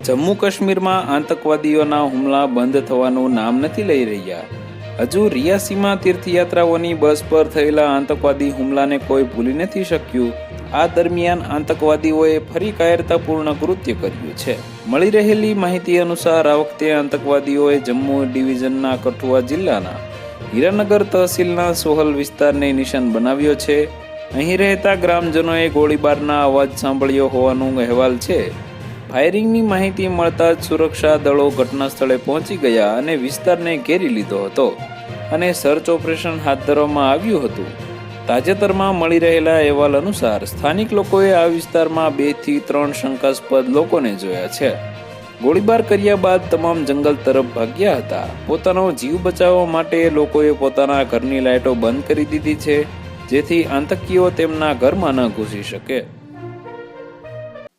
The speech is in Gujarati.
જમ્મુ કાશ્મીરમાં આતંકવાદીઓના હુમલા બંધ થવાનું નામ નથી લઈ રહ્યા. હજુ રિયાસીમાં તીર્થયાત્રાઓની બસ પર થયેલા આતંકવાદી હુમલાને કોઈ ભૂલી નથી શક્યું. આ દરમિયાન આતંકવાદીઓએ ફરી કાયરતાપૂર્ણ કૃત્ય કર્યું છે. મળી રહેલી માહિતી અનુસાર આ વખતે આતંકવાદીઓએ જમ્મુ ડિવિઝનના કઠુઆ જિલ્લાના હીરાનગર તહસીલના સોહલ વિસ્તારને નિશાન બનાવ્યો છે. અહીં રહેતા ગ્રામજનોએ ગોળીબારના અવાજ સાંભળ્યો હોવાનું અહેવાલ છે. ફાયરિંગની માહિતી મળતા જ સુરક્ષા દળો ઘટના સ્થળે પહોંચી ગયા અને વિસ્તારને ઘેરી લીધો હતો. અને સર્ચ ઓપરેશન હાથ ધરવામાં આવ્યું હતું. તાજેતરમાં મળી રહેલા અહેવાલ અનુસાર સ્થાનિક લોકોએ આ વિસ્તારમાં બેથી ત્રણ શંકાસ્પદ લોકોને જોયા છે. ગોળીબાર કર્યા બાદ તમામ જંગલ તરફ ભાગ્યા હતા. પોતાનો જીવ બચાવવા માટે લોકોએ પોતાના ઘરની લાઇટો બંધ કરી દીધી છે, જેથી આતંકીઓ તેમના ઘરમાં ન ઘૂસી શકે.